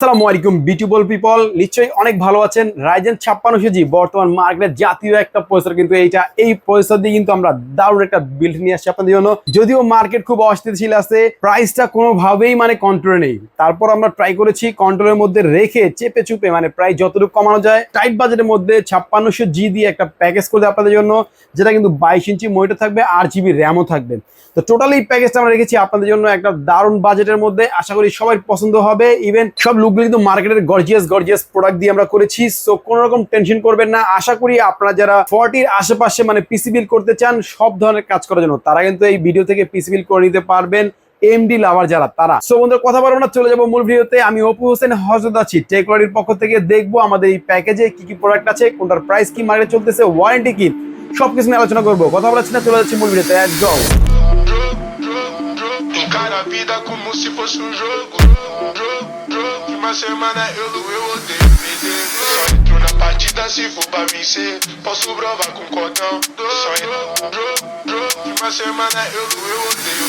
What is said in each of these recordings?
আসসালামু আলাইকুম beautiful people নিশ্চয়ই অনেক ভালো আছেন। রাইজেন ছাপ্পান্নশো জি বর্তমান মার্কেটের জাতীয় একটা প্রসেসর কিন্তু এইটা। এই প্রসেসর দিয়ে কিন্তু আমরা দারুণ একটা বিল্ড নিয়ে আসছি আপনাদের জন্য। যদিও মার্কেট খুব অস্থিতিশীল আছে প্রাইসটা কোনোভাবেই মানে কন্ট্রোলে নেই। তারপর আমরা ট্রাই করেছি কন্ট্রোলের মধ্যে রেখে চেপে চুপে মানে প্রায় যতটুকু কমানো যায় টাইট বাজেটের মধ্যে ছাপ্পান্নশো জি দিয়ে একটা প্যাকেজ করে আপনাদের জন্য, যেটা কিন্তু বাইশ ইঞ্চি মনিটর থাকবে আর জিবি র্যামও থাকবে। তো টোটালি প্যাকেজটা আমরা রেখেছি আপনাদের জন্য একটা দারুণ বাজেটের মধ্যে। আশা করি সবাই পছন্দ হবে। ইভেন সব লুকগুলো কিন্তু মার্কেটের গর্জিয়াস গর্জিয়াস প্রোডাক্ট দিয়ে আমরা করেছি সো কোনো রকম টেনশন করবেন না আশা করি আপনারা যারা ফর্টির আশেপাশে মানে পিসি বিল করতে চান সব ধরনের কাজ করার জন্য তারা কিন্তু এই ভিডিও থেকে পিসি বিল করে নিতে পারবেন এমডি লাভার যারা তারা সো বন্ধুরা কথা বলব না চলে যাব মূল ভিডিওতে আমি অপু হোসেন হজরত আছি টেকনোলজির পক্ষ থেকে দেখব আমাদের এই প্যাকেজে কি কি প্রোডাক্ট আছে কোনটার প্রাইস কি মার্কেটে চলতেছে ওয়ারেন্টি কি সবকিছু নিয়ে আলোচনা করব কথা বলাচ্ছি না চলে যাচ্ছি মূল ভিডিওতে একদম Encara a vida como se fosse um jogo. Jogo, Uma semana eu, eu odeio perder. Só entro na partida se for pra vencer. Posso provar com cordão. Só entro. Uma semana eu, eu odeio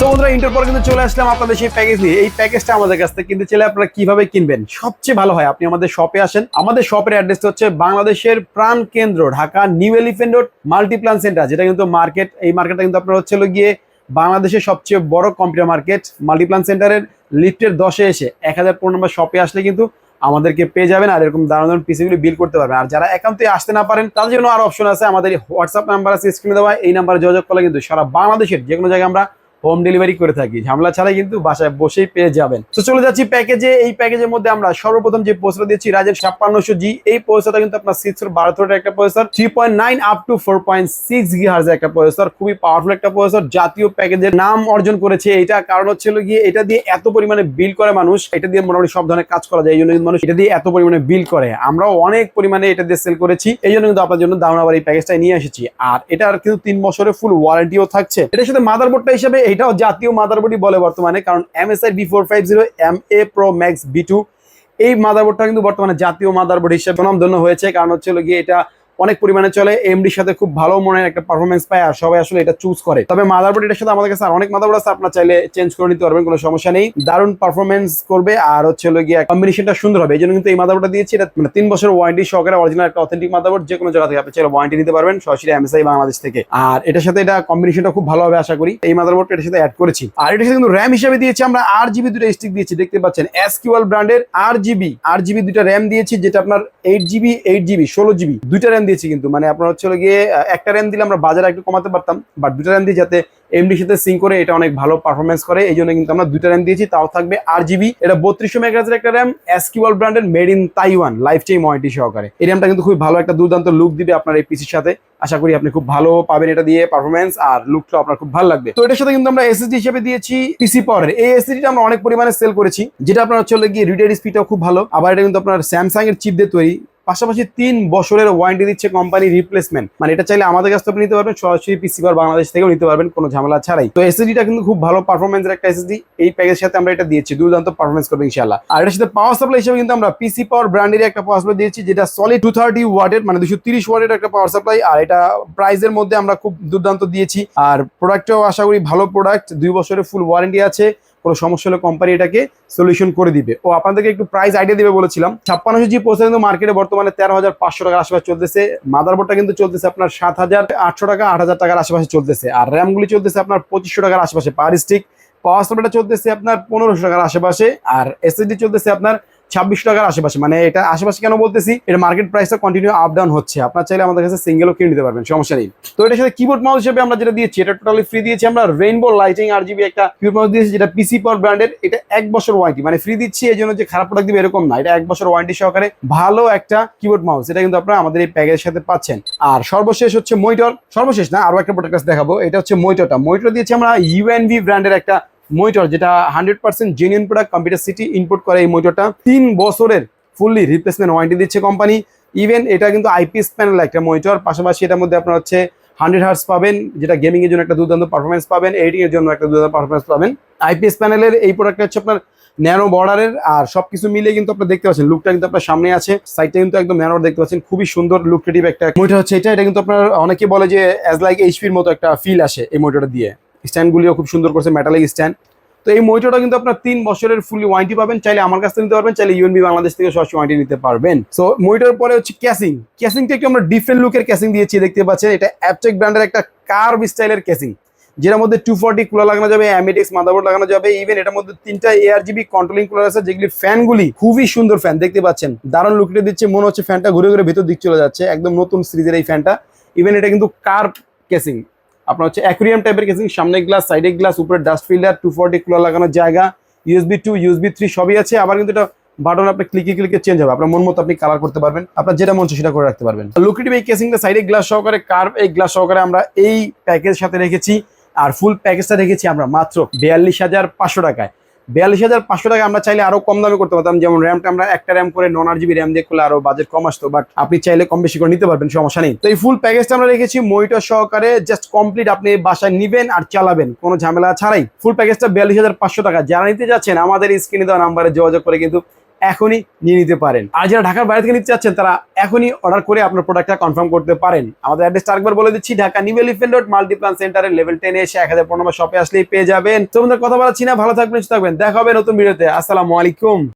so বন্ধুরা কিন্তু চলে আসলাম আপনাদের সেই package নিয়ে। এই প্যাকেজটা আমাদের কাছ থেকে কিনতে চাইলে আপনারা কীভাবে কিনবেন? সবচেয়ে ভালো হয়, আপনি আমাদের শপে আসেন। আমাদের শপের হচ্ছে বাংলাদেশের প্রাণ কেন্দ্র, Dhaka new elephant road Multiplan center যেটা কিন্তু মার্কেট এই মার্কেটটা কিন্তু আপনার গিয়ে বাংলাদেশের সবচেয়ে বড় কম্পিউটার মার্কেট মাল্টিপ্লান সেন্টারের লিফটের দশে এসে এক হাজার পনেরো নম্বর শপে আসলে কিন্তু আমাদেরকে পেয়ে যাবেন আর এরকম দারুণ দারুণ পিসিগুলি বিল করতে পারবেন। আর যারা একান্তই আসতে না পারেন, তাদের জন্য আরও অপশন আছে। আমাদের হোয়াটসঅ্যাপ নাম্বার আছে স্ক্রিনে দেওয়া এই নাম্বারে যোগাযোগ করলে কিন্তু সারা বাংলাদেশের যে কোনো জায়গায় আমরা হোম ডেলিভারি করে থাকি। ঝামেলা ছাড়াই কিন্তু বাসায় বসেই পেয়ে যাবেন। তো চলে যাচ্ছি প্যাকেজে। এই প্যাকেজের মধ্যে আমরা সর্বপ্রথম যে পোস্টার দিচ্ছি রাজের ছাপ্পান্নশো জি এই পোস্টারটা কিন্তু আপনার সিক্স বারো থ্রোটের একটা processor three point nine up to four point six গিহার্জের একটা প্রসেসর খুবই পাওয়ারফুল একটা প্রসেসর জাতীয় প্যাকেজের নাম অর্জন করেছে। এটা কারণ হচ্ছে গিয়ে, এটা দিয়ে এত পরিমাণে বিল করে মানুষ, এটা দিয়ে মোটামুটি সব ধরনের কাজ করা যায়। এই জন্য কিন্তু মানুষ এটা দিয়ে এত পরিমাণে বিল করে। আমরাও অনেক পরিমাণে এটা দিয়ে সেল করেছি। এই জন্য কিন্তু আপনার জন্য দারুণ আবার এই প্যাকেজটা নিয়ে এসেছি। আর এটার কিন্তু তিন বছরের ফুল ওয়ারেন্টিও থাকছে। এটার সাথে মাদারবোর্ডটা হিসেবে এটাও জাতীয় মাদারবোর্ডই বলে বর্তমানে, কারণ MSI B four five zero M A pro max B two এই মাদারবোর্ডটা কিন্তু বর্তমানে জাতীয় মাদারবোর্ড হিসেবে নামধন্য হয়েছে। কারণ হচ্ছে গিয়ে এটা অনেক পরিমাণে চলে। এমডির সাথে খুব ভালো মনের একটা পারফরমেন্স পায় আর সবাই আসলে এটা চুজ করে। তবে মাদারবোর্ড এটার সাথে আমাদের কাছে অনেক মাদারবোর্ড আছে, আপনার চাইলে চেঞ্জ করে নিতে পারবেন, কোনো সমস্যা নেই। দারুণ পারফরমেন্স করবে আর হচ্ছে হলো গিয়ে কম্বিনেশনটা সুন্দর হবে। এই জন্য কিন্তু এই মাদারবোর্ডটা দিয়েছি। এটা মানে তিন বছর ওয়ারেন্টি সহকারে অরিজিনাল একটা অথেন্টিক মাদারবোর্ড যে কোনো জায়গা থেকে আপনি চাইলে ওয়ারেন্টি নিতে পারবেন, সরাসরি এমএসআই বাংলাদেশ থেকে। আর এটার সাথে এটা কম্বিনেশনটা খুব ভালো হবে আশা করি এই মাদারবোর্ডটা এটার সাথে অ্যাড করেছি। আর এটার সাথে কিন্তু র্যাম হিসেবে দিয়েছি আমরা আর জিবি দুটো স্টিক দিয়েছি, দেখতে পাচ্ছেন। এসকিউএল ব্র্যান্ডের আর জিবি আর জিবি দুটো র্যাম দিয়েছি, যেটা আপনার এইট জিবি এইট জিবি ষোলো জিবি দুইটা র্যাম দিয়েছি কিন্তু। মানে আপনার হচ্ছে গিয়ে একটা র্যাম দিলে আমরা বাজারে একটু কমাতে পারতাম বাট দুটা র্যাম দিয়ে যাতে এমডির সাথে সিং করে এটা অনেক ভালো পারফরমেন্স করে, এই জন্য কিন্তু আমরা দুইটা র্যাম দিয়েছি, তাও থাকবে আর জিবি এটা বত্রিশশো মেগাহাজের একটা র্যাম এসকিউএল ব্র্যান্ডের made in Taiwan lifetime warranty সহকারে। এই র্যামটা কিন্তু খুব ভালো একটা দুর্দান্ত লুক দিবে আপনার এই পিসির সাথে। আশা করি আপনি খুব ভালো পাবেন এটা দিয়ে পারফরমেন্স আর লুকটা আপনার খুব ভালো লাগবে। তো এটার সাথে কিন্তু আমরা এসএসডি হিসেবে দিয়েছি পিসি পাওয়ারের এই এসএসডিটা আমরা অনেক পরিমাণে সেল করেছি, যেটা আপনার হচ্ছে গিয়ে রিডের স্পিডটাও খুব ভালো। আবার এটা কিন্তু আপনার স্যামসাং এর চিপ দিয়ে তৈরি। পাশাপাশি তিন বছরের ওয়ারেন্টি দিচ্ছে কোম্পানি রিপ্লেসমেন্ট মানে এটা চাইলে আমাদের কাছ থেকে নিতে পারবেন, সরাসরি পিসি বার বাংলাদেশ থেকেও নিতে পারবেন, কোনো ঝামেলা ছাড়াই। তো এসএসডিটা কিন্তু খুব ভালো পারফরমেন্সের একটা এসএসডি এই প্যাকেজের সাথে আমরা এটা দিয়েছি, দুর্দান্ত পারফরমেন্স করবে ইনশাআল্লাহ। আর এটার সাথে পাওয়ার সাপ্লাই হিসেবে কিন্তু আমরা পিসি পাওয়ার ব্র্যান্ডের একটা পাওয়ার সাপ্লাই দিয়েছি, যেটা সলিড টু থার্টি ওয়াটের মানে দুশো তিরিশ ওয়াটের একটা পাওয়ার সাপ্লাই আর এটা প্রাইসের মধ্যে আমরা খুব দুর্দান্ত দিয়েছি। আর প্রোডাক্টটাও আশা করি ভালো প্রোডাক্ট দুই বছরের ফুল ওয়ারেন্টি আছে। কোনো সমস্যা হলে কোম্পানি এটাকে সলিউশন করে দিবে। ও আপনাদেরকে একটু প্রাইস আইডিয়া দিবে বলেছিলাম। ছাপ্পান্নশো জি পোস্টার কিন্তু মার্কেটে বর্তমানে তেরো হাজার পাঁচশো টাকার আশেপাশে চলতেছে। মাদারবোর্ডটা কিন্তু চলতেছে আপনার সাত হাজার আটশো টাকা, আট হাজার টাকার আশেপাশে চলতেছে। আর র্যামগুলি চলতেছে আপনার পঁচিশশো টাকার আশেপাশে। পার স্টিক পাওয়ার সাপ্লাইটা চলতেছে আপনার পনেরোশো টাকার আশেপাশে। আর এসএসডি চলতেছে আপনার ছাব্বিশশো টাকার আশেপাশে। মানে এটা আশেপাশে কেন বলতেছি, এটা মার্কেট প্রাইসটা কন্টিনিউ আপ ডাউন হচ্ছে। আপনার চাইলে আমাদের কাছে সিঙ্গেলও কিনে নিতে পারবেন, সমস্যা নেই। তো এটার সাথে কিবোর্ড মাউস হিসেবে আমরা যেটা দিয়েছি, এটা টোটালি ফ্রি দিয়েছি আমরা। রেইনবো লাইটিং আর জিবি একটা কিবোর্ড মাউস দিয়েছি, যেটা পিসি পাওয়ার ব্র্যান্ডের এটা এক বছর ওয়ারেন্টি মানে ফ্রি দিচ্ছি, এই জন্য যে খারাপ প্রোডাক্ট দিবে এরকম না। এটা এক বছর ওয়ারেন্টি সহকারে ভালো একটা কিবোর্ড মাউস এটা কিন্তু আপনারা আমাদের এই প্যাকেজের সাথে পাচ্ছেন। আর সর্বশেষ হচ্ছে মনিটর সর্বশেষ না, আরও একটা প্রোডাক্ট দেখাবো। এটা হচ্ছে মনিটরটা মনিটর দিয়েছি আমরা ইউএনভি ব্র্যান্ডের একটা মনিটর, যেটা hundred percent genuine product computer city input করে এই মনিটরটা। তিন বছরের ফুললি রিপ্লেসমেন্ট ওয়ারেন্টি দিচ্ছে কোম্পানি ইভেন এটা কিন্তু আইপিএস প্যানেল একটা মনিটর, পাশাপাশি এটার মধ্যে আপনার হচ্ছে হান্ড্রেড হার্স পাবেন, যেটা গেমিং এর জন্য একটা দুর্দান্ত পারফরমেন্স পাবেন এডিটিং এর জন্য একটা দুর্দান্ত পারফরমেন্স পাবেন। আইপিএস প্যানেলের এই প্রোডাক্টটা হচ্ছে আপনার ন্যানো বর্ডারের আর সবকিছু মিলে কিন্তু আপনার দেখতে পাচ্ছেন লুকটা কিন্তু আপনার সামনে আছে সাইডটা কিন্তু একদম ন্যানো দেখতে পাচ্ছেন, খুবই সুন্দর লুকটেটিভ একটা। মোটর হচ্ছে এটা এটা কিন্তু আপনার অনেকে বলে যে অ্যাজ লাইক এইচপির মতো একটা ফিল আসে এই মোটরটা দিয়ে। স্ট্যান্ডগুলিও খুব সুন্দর করছে মেটালিক স্ট্যান্ড। তো এই মোটরটা কিন্তু আপনার তিন বছরের ফুলি ওয়ারেন্টি পাবেন, চাইলে আমার কাছ থেকে নিতে পারবেন, চাইলে ইউএনবি বাংলাদেশ থেকে সরাসরি ওয়ারেন্টি নিতে পারবেন। সো মোটর পরে হচ্ছে ক্যাসিং ক্যাসিংটা একটু আমরা ডিফারেন্ট লুকের ক্যাসিং দিয়েছি, দেখতে পাচ্ছেন, এটা অ্যাপটেক ব্র্যান্ডের একটা কার্ভ স্টাইলের ক্যাসিং যেটার মধ্যে টু ফর্টি কুলার লাগানো যাবে অ্যামিটেক্স মাদারবোর্ড লাগানো যাবে ইভেন এটার মধ্যে তিনটা এআর জিবি কন্ট্রোলিং কুলার আছে যেগুলি ফ্যানগুলি খুবই সুন্দর ফ্যান দেখতে পাচ্ছেন। দারুণ লুকটা দিচ্ছে, মনে হচ্ছে ফ্যানটা ঘুরে ঘুরে ভেতর দিক চলে যাচ্ছে, একদম নতুন সিরিজের এই ফ্যানটা ইভেন এটা কিন্তু কার্ভ কেসিং আপনার হচ্ছে অ্যাকুরিয়াম টাইপের কেসিং সামনে গ্লাস সাইডে গ্লাস উপরে dust filter two forty cooler লাগানোর জায়গা ইউএসবি টু ইউএসবি থ্রি সবই আছে। আবার কিন্তু এটা বাটন আপনি ক্লিকে ক্লিকে চেঞ্জ হবে। আপনার মন মতো আপনি কালার করতে পারবেন। আপনার যেটা মন সেটা করে রাখতে পারবেন। লুকিটিভ এই কেসিংটা সাইডে গ্লাস সহকারে কার্ভ এই গ্লাস সহকারে আমরা এই প্যাকেজ সাথে রেখেছি। আর ফুল প্যাকেজটা রেখেছি আমরা মাত্র বিয়াল্লিশ হাজার পাঁচশো টাকায়। বিয়াল্লিশ হাজার পাঁচশো টাকা আমরা চাইলে আরও কম দামে করতে পারতাম। যেমন র্যামটা আমরা একটা র্যাম করে নন আর জিবি র্যাম দিয়ে আরও বাজেট কম আসতো বাট আপনি চাইলে কম বেশি করে নিতে পারবেন, সমস্যা নেই। তো এই ফুল প্যাকেজটা আমরা রেখেছি, মনিটর সহকারে জাস্ট কমপ্লিট আপনি বাসায় নিবেন আর চালাবেন, কোনো ঝামেলা ছাড়াই। ফুল প্যাকেজটা বিয়াল্লিশ হাজার পাঁচশো টাকা। যারা নিতে যাচ্ছেন, আমাদের স্ক্রিনে দেওয়া নাম্বারে যোগাযোগ করে কিন্তু এখনই নিয়ে নিতে পারেন। আর যারা ঢাকার বাইরে থেকে নিতে চাচ্ছেন, তারা এখনই অর্ডার করে আপনার প্রোডাক্টটা কনফার্ম করতে পারেন। আমাদের অ্যাড্রেসটা আরেকবার বলে দিচ্ছি, Dhaka new elephant road Multiplan সেন্টারের লেভেল টেনে এসে এক হাজার পনেরো শপে আসলেই পেয়ে যাবেন। তোমাদের কথা বলাচ্ছি না ভালো থাকবেন থাকবেন। দেখা হবে নতুন ভিডিওতে আসসালামু আলাইকুম।